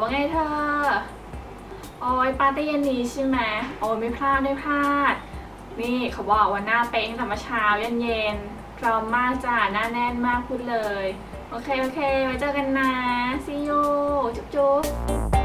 ว่าไงเธอโอ้ยปาร์ตี้เย็นนี้ใช่ไหมโอ้ไม่พลาดไม่พลาด นี่เขาบอกวันหน้าเป๊งแต่มาเช้าเย็นเย็นพร้อมมากจ้าหน้าแน่นมากพูดเลย โอเค โอเค ไว้เจอกันนะซิโยจุ๊บจุ๊บ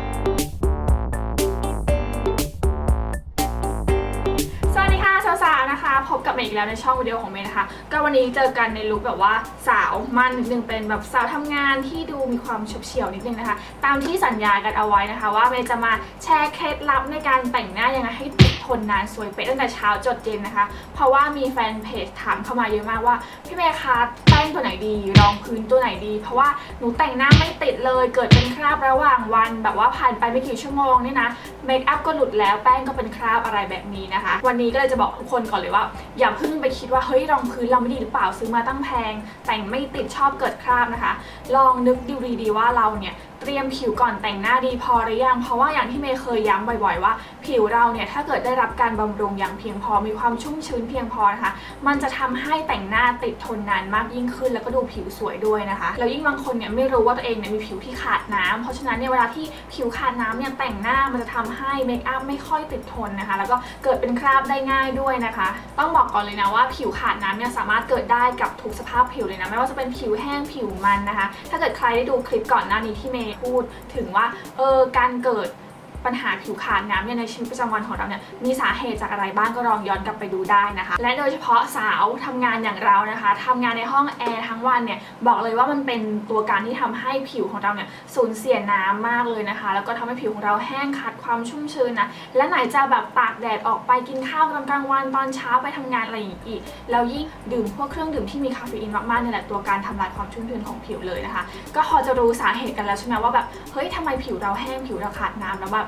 สดีค่ะสาวๆนะคะ พบกับเมย์อีกแล้วในช่องวิดีโอของเมย์นะคะ ก็วันนี้เจอกันในลุคแบบว่าสาวมันนิดนึงเป็นแบบสาวทำงานที่ดูมีความเฉบเฉียวนิดนึงนะคะ ตามที่สัญญากันเอาไว้นะคะ ว่าเมย์จะมาแชร์เคล็ดลับในการแต่งหน้ายังไงให้ติดทนนานสวยเป๊ะตั้งแต่เช้าจดเย็นนะคะ เพราะว่ามีแฟนเพจถามเข้ามาเยอะมากว่าพี่เมย์คะแป้งตัวไหนดีรองพื้นตัวไหนดี เพราะว่าหนูแต่งหน้าไม่ติดเลย เกิดเป็นคราบระหว่างวัน แบบว่าผ่านไปไม่กี่ชั่วโมงนี่นะเมคอัพก็หลุดแล้วแป้งก็เป็นคราบอะไรแบบนี้นะคะ วันนี้ก็เลยจะบอกทุกคนก่อนเลยว่า อย่าเพิ่งไปคิดว่าเฮ้ยรองพื้นเราไม่ดีหรือเปล่าซื้อมาตั้งแพง แต่งไม่ติดชอบเกิดคราบนะคะ ลองนึกดูดีๆว่าเราเนี่ย เตรียมผิวก่อนแต่งหน้าดีพอหรือยัง เพราะว่าอย่างที่เมย์เคยย้ำบ่อยๆ ว่าผิวเราเนี่ยถ้าเกิดได้รับการบำรุงอย่างเพียงพอมีความชุ่มชื้นเพียงพอนะคะ มันจะทำให้แต่งหน้าติดทนนานมากยิ่งขึ้น แล้วก็ดูผิวสวยด้วยนะคะ แล้วยิ่งบางคนเนี่ยไม่รู้ว่าตัวเองเนี่ยมีผิวที่ขาดน้ำเพราะฉะนั้นเนี่ยเวลาที่ผิวขาดน้ำเนี่ยแต่งหน้ามันจะทำให้เมคอัพไม่ค่อยติดทนนะคะ แล้วก็เกิดเป็นคราบได้ง่ายด้วยนะคะ ต้องบอกก่อนเลยนะว่าผิวขาดน้ำเนี่ยสามารถเกิดได้กับทุกสภาพผิวเลยนะไม่ว่าจะเป็นผิวแห้งผิวมันนะคะ ถ้าเกิดใครได้ดูคลิปก่อนหน้านี้ที่เมย์พูดถึงว่าเออการเกิด ปัญหาผิวขาดน้ำเนี่ยในชีวิตประจำวันของเราเนี่ยมีสาเหตุจากอะไรบ้างก็ลองย้อนกลับไปดูได้นะคะ และโดยเฉพาะสาวทำงานอย่างเรานะคะทำงานในห้องแอร์ทั้งวันเนี่ยบอกเลยว่ามันเป็นตัวการที่ทำให้ผิวของเราเนี่ยสูญเสียน้ำมากเลยนะคะ แล้วก็ทำให้ผิวของเราแห้งขาดความชุ่มชื้นนะและไหนจะแบบตากแดดออกไปกินข้าวตอนกลางวันตอนเช้าไปทำงานอะไรอย่างอีกแล้วยิ่งดื่มพวกเครื่องดื่มที่มีคาเฟอีนมากๆเนี่ยแหละตัวการทำลายความชุ่มชื้นของผิวเลยนะคะ ก็พอจะรู้สาเหตุกันแล้วใช่ไหมว่าแบบเฮ้ยทำไมผิวเราแห้งผิวเราขาดน้ำแล้วแบบ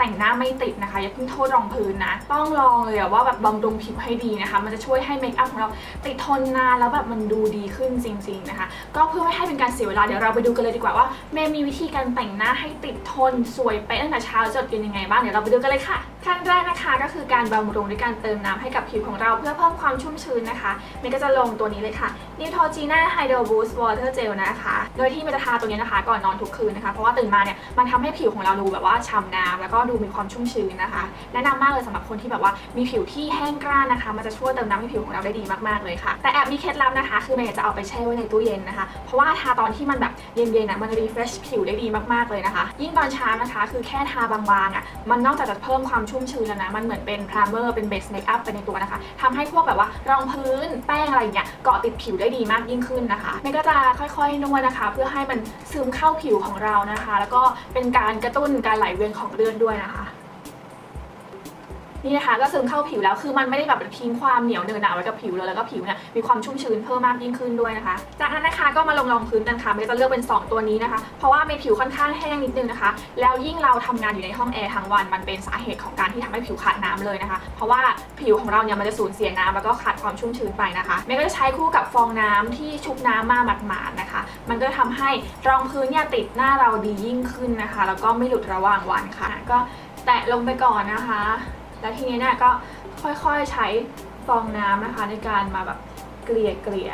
แต่งหน้าไม่ติดนะคะอย่าเพิ่งโทษรองพื้นนะ ต้องลองเลยอะว่าแบบบำรุงผิวให้ดีนะคะ มันจะช่วยให้เมคอัพของเราติดทนนานแล้วแบบมันดูดีขึ้นจริง ๆนะคะ ก็เพื่อไม่ให้เป็นการเสียเวลาเดี๋ยวเราไปดูกันเลยดีกว่าว่าเมย์มีวิธีการแต่งหน้าให้ติดทนสวยไปะตั้งแต่เช้าจดเย็นยังไงบ้างเดี๋ยวเราไปดูกันเลยค่ะขั้นแรกนะคะก็คือการบำรุงด้วยการเติมน้ำให้กับผิวของเราเพื่อเพิ่มความชุ่มชื้นนะคะเมย์ก็จะลงตัวนี้เลยค่ะ Neutrogena Hydro Boost Water Gel นะคะ โดยที่เมย์จะทาตัวนี้นะคะ ก่อนนอนทุกคืนนะคะ เพราะว่าตื่นมาเนี่ยมันทำให้ผิวของเราดูแบบว่าฉ่ำน้ำแล้วก็ดูมีความชุ่มชื้นนะคะ แนะนำมากเลยสำหรับคนที่แบบว่ามีผิวที่แห้งกร้านนะคะ มันจะช่วยเติมน้ำให้ผิวของเราได้ดีมากๆเลยค่ะ แต่แอบมีเคล็ดลับนะคะ คือเมย์จะเอาไปแช่ไว้ในตู้เย็นนะคะ เพราะว่าทาตอนที่มันแบบเย็นๆนะมันรีเฟรชผิวได้ดีมากๆเลยนะคะ ยิ่งตอนเช้านะคะ คือแค่ทาบางๆอะ มันนอกจากจะเพิ่มความชุ่มชื้นแล้วนะ มันเหมือนเป็นพรามเมอร์ เป็นเบสเมคอัพไปในตัวนะคะทำให้พวกแบบว่ารองพื้น แป้งอะไรอย่างเงี้ย เกาะติดผิวได้ดีมากยิ่งขึ้นนะคะเมย์ก็จะค่อยๆนวดนะคะ เพื่อให้มันซึมเข้าผิวของเรานะคะ แล้วก็เป็นการกระตุ้นการไหลเวียนของเลือดด้วยนะคะ นี่นะคะก็ซึมเข้าผิวแล้วคือมันไม่ได้แบบทิ้งความเหนียวเนอะหนาไว้กับผิวเลยแล้วก็ผิวเนี่ยมีความชุ่มชื้นเพิ่มมากยิ่งขึ้นด้วยนะคะ จากนั้นนะคะก็มาลงรองพื้นกันค่ะเมย์จะเลือกเป็น 2 ตัวนี้นะคะ เพราะว่าเมย์ผิวค่อนข้างแห้งนิดนึงนะคะ แล้วยิ่งเราทำงานอยู่ในห้องแอร์ทั้งวัน มันเป็นสาเหตุของการที่ทำให้ผิวขาดน้ำเลยนะคะ เพราะว่าผิวของเราเนี่ยมันจะสูญเสียน้ำแล้วก็ขาดความชุ่มชื้นไปนะคะเมย์ก็จะใช้คู่กับฟองน้ำที่ชุบน้ำมาหมาดๆนะคะ มันก็จะทำให้รองพื้นเนี่ยติดหน้าเราดียิ่งขึ้นนะคะ แล้วก็ไม่หลุดระหว่างวันค่ะ ก็แตะลงไปก่อนนะคะ แล้วทีนี้เนี่ยก็ค่อยๆใช้ฟองน้ำนะคะในการมาแบบเกลี่ยเกลี่ย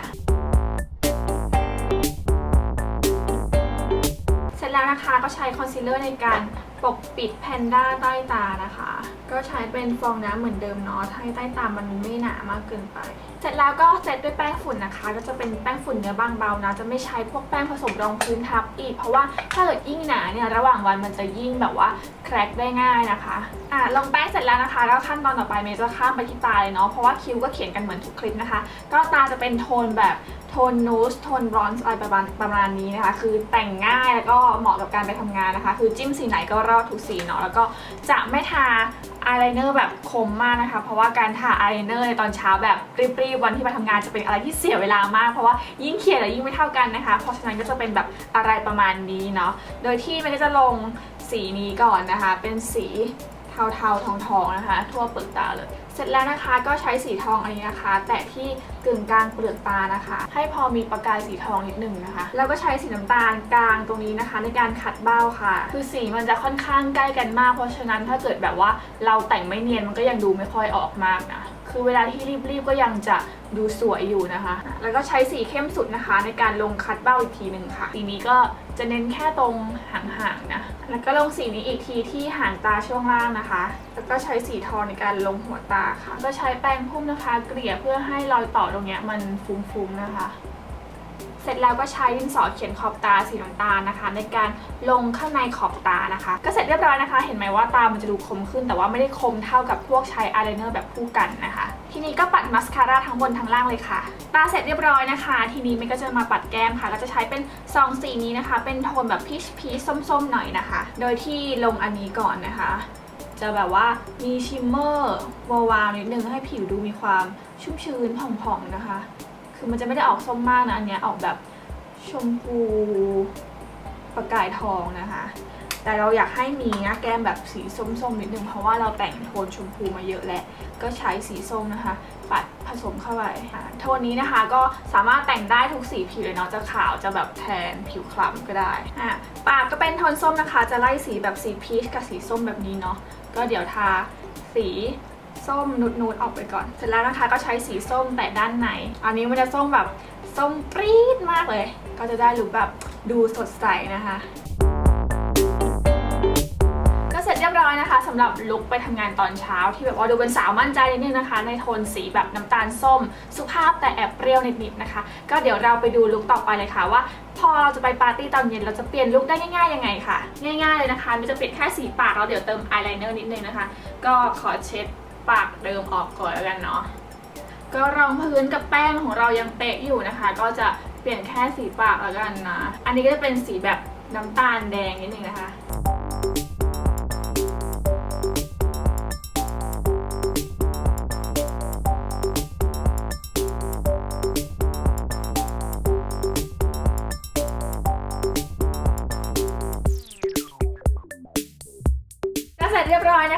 เสร็จแล้วนะคะก็ใช้คอนซีลเลอร์ในการปกปิดแพนด้าใต้ตานะคะ ก็ใช้เป็นฟองน้ำเหมือนเดิมเนาะให้ใต้ตามันไม่หนามากเกินไป สร็จแล้วก็เซตด้วยแป้งฝุ่นนะคะ ก็จะเป็นแป้งฝุ่นเนื้อบางเบานะ จะไม่ใช้พวกแป้งผสมรองพื้นทับอีก เพราะว่าถ้าเกิดยิ่งหนาเนี่ยระหว่างวันมันจะยิ่งแบบว่าแครกได้ง่ายนะคะอะลงแป้งเสร็จแล้วนะคะ แล้วขั้นตอนต่อไปเมย์จะข้ามไปที่ตาเลยเนาะเพราะว่าคิ้วก็เขียนกันเหมือนทุกคลิปนะคะ ก็ตาจะเป็นโทนแบบ โทนนูสโทนบรอนซ์อะไรประมาณประมาณนี้นะคะ คือแต่งง่ายแล้วก็เหมาะกับการไปทำงานนะคะ คือจิ้มสีไหนก็รอดทุกสีเนาะแล้วก็จะไม่ทาอายไลเนอร์แบบคมมากนะคะ เพราะว่าการทาอายไลเนอร์ในตอนเช้าแบบรีบๆวันที่มาทำงานจะเป็นอะไรที่เสียเวลามาก เพราะว่ายิ่งเขียนแล้วยิ่งไม่เท่ากันนะคะ เพราะฉะนั้นก็จะเป็นแบบอะไรประมาณนี้เนาะโดยที่มันก็จะลงสีนี้ก่อนนะคะ เป็นสี เทาๆทองๆนะคะ ทั่วเปลือกตาเลย เสร็จแล้วนะคะก็ใช้สีทองอันนี้นะคะ แตะที่กึ่งกลางเปลือกตานะคะ ให้พอมีประกายสีทองนิดหนึ่งนะคะ แล้วก็ใช้สีน้ำตาลกลางตรงนี้นะคะ ในการขัดเบ้าค่ะ คือสีมันจะค่อนข้างใกล้กันมาก เพราะฉะนั้นถ้าเกิดแบบว่าเราแต่งไม่เนียนมันก็ยังดูไม่ค่อยออกมากนะ คือเวลาที่รีบๆก็ยังจะดูสวยอยู่นะคะ แล้วก็ใช้สีเข้มสุดนะคะ ในการลงคัดเบ้าอีกทีหนึ่งค่ะ สีนี้ก็จะเน้นแค่ตรงหางๆนะ แล้วก็ลงสีนี้อีกทีที่หางตาช่วงล่างนะคะ แล้วก็ใช้สีทองในการลงหัวตาค่ะ ก็ใช้แป้งพุ่มนะคะ เกลี่ยเพื่อให้รอยต่อตรงเนี้ยมันฟุ้งๆนะคะ เสร็จแล้วก็ใช้ดินสอเขียนขอบตาสีน้ำตาลนะคะ ในการลงข้างในขอบตานะคะ ก็เสร็จเรียบร้อยนะคะ เห็นไหมว่าตามันจะดูคมขึ้น แต่ว่าไม่ได้คมเท่ากับพวกใช้อายไลเนอร์แบบคู่กันนะคะ ทีนี้ก็ปัดมัสคาร่าทั้งบนทั้งล่างเลยค่ะ ตาเสร็จเรียบร้อยนะคะ ทีนี้มันก็จะมาปัดแก้มค่ะ ก็จะใช้เป็นซองสีนี้นะคะ เป็นโทนแบบพีชพีชส้มๆหน่อยนะคะ โดยที่ลงอันนี้ก่อนนะคะจะแบบว่ามีชิมเมอร์วาวๆนิดนึงให้ผิวดูมีความชุ่มชื้นผ่องๆนะคะ คือมันจะไม่ได้ออกส้มมากนะอันเนี้ยออกแบบชมพูประกายทองนะคะ แต่เราอยากให้มีหน้าแก้มแบบสีส้มๆนิดนึงเพราะว่าเราแต่งโทนชมพูมาเยอะแล้ว ก็ใช้สีส้มนะคะ ปัดผสมเข้าไปค่ะโทนนี้นะคะก็สามารถแต่งได้ทุกสีผิวเลยเนาะจะขาวจะแบบแทนผิวคล้ำก็ได้อะปากก็เป็นโทนส้มนะคะ จะไล่สีแบบสีพีชกับสีส้มแบบนี้เนาะก็เดี๋ยวทาสี ส้มนูดๆออกไปก่อน เสร็จแล้วนะคะก็ใช้สีส้มแต่ด้านใน อันนี้มันจะส้มแบบส้มปรี๊ดมากเลย ก็จะได้ลุคแบบดูสดใสนะคะก็เสร็จเรียบร้อยนะคะสำหรับลุคไปทำงานตอนเช้า ที่แบบว่าดูเป็นสาวมั่นใจนิดนึงนะคะ ในโทนสีแบบน้ำตาลส้ม สุภาพแต่แอบเปรี้ยวนิดๆนะคะ ก็เดี๋ยวเราไปดูลุคต่อไปเลยค่ะว่า พอเราจะไปปาร์ตี้ตอนเย็นเราจะเปลี่ยนลุคได้ง่ายๆยังไงค่ะ ง่ายๆเลยนะคะมันจะเปลี่ยนแค่สีปากแล้วเดี๋ยวเติมอายไลเนอร์นิดนึงนะคะ ก็ขอเช็ด ปากเดิมออกก่อนแล้วกันเนาะก็รองพื้นกับแป้งของเรายังเป๊ะอยู่นะคะ ก็จะเปลี่ยนแค่สีปากแล้วกันนะ อันนี้ก็จะเป็นสีแบบน้ำตาลแดงนิดนึงนะคะ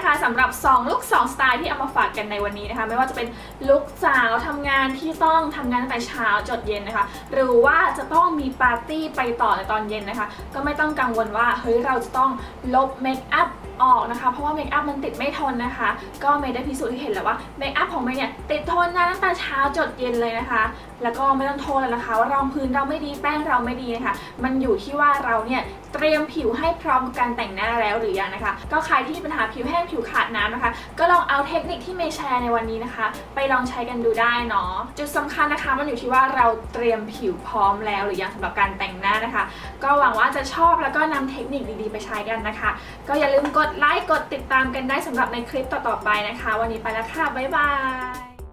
นะคะสำหรับ 2 ลุค2สไตล์ที่เอามาฝากกันในวันนี้นะคะ ไม่ว่าจะเป็นลุคสาวทำงานที่ต้องทำงานตั้งแต่เช้าจดเย็นนะคะ หรือว่าจะต้องมีปาร์ตี้ไปต่อในตอนเย็นนะคะ ก็ไม่ต้องกังวลว่าเฮ้ยเราจะต้องลบเมคอัพออกนะคะ เพราะว่าเมคอัพมันติดไม่ทนนะคะ ก็เมย์ได้พิสูจน์ให้เห็นแล้วว่าเมคอัพของเมย์เนี่ยติดทนนะตั้งแต่เช้าจดเย็นเลยนะคะ แล้วก็ไม่ต้องโทษแล้วนะคะ ว่ารองพื้นเราไม่ดีแป้งเราไม่ดีนะคะ มันอยู่ที่ว่าเราเนี่ยเตรียมผิวให้พร้อมกับการแต่งหน้าแล้วหรือยังนะคะ ก็ใครที่มีปัญหาผิวแห้งผิวขาดน้ำนะคะ ก็ลองเอาเทคนิคที่เมย์แชร์ในวันนี้นะคะ ไปลองใช้กันดูได้เนาะจุดสำคัญนะคะมันอยู่ที่ว่าเราเตรียมผิวพร้อมแล้วหรือยังสำหรับการแต่งหน้านะคะ ก็หวังว่าจะชอบแล้วก็นำเทคนิคดีๆไปใช้กันนะคะ ก็อย่าลืมกดไลค์กดติดตามกันได้สำหรับในคลิปต่อๆไปนะคะ วันนี้ไปแล้วค่ะบ๊ายบาย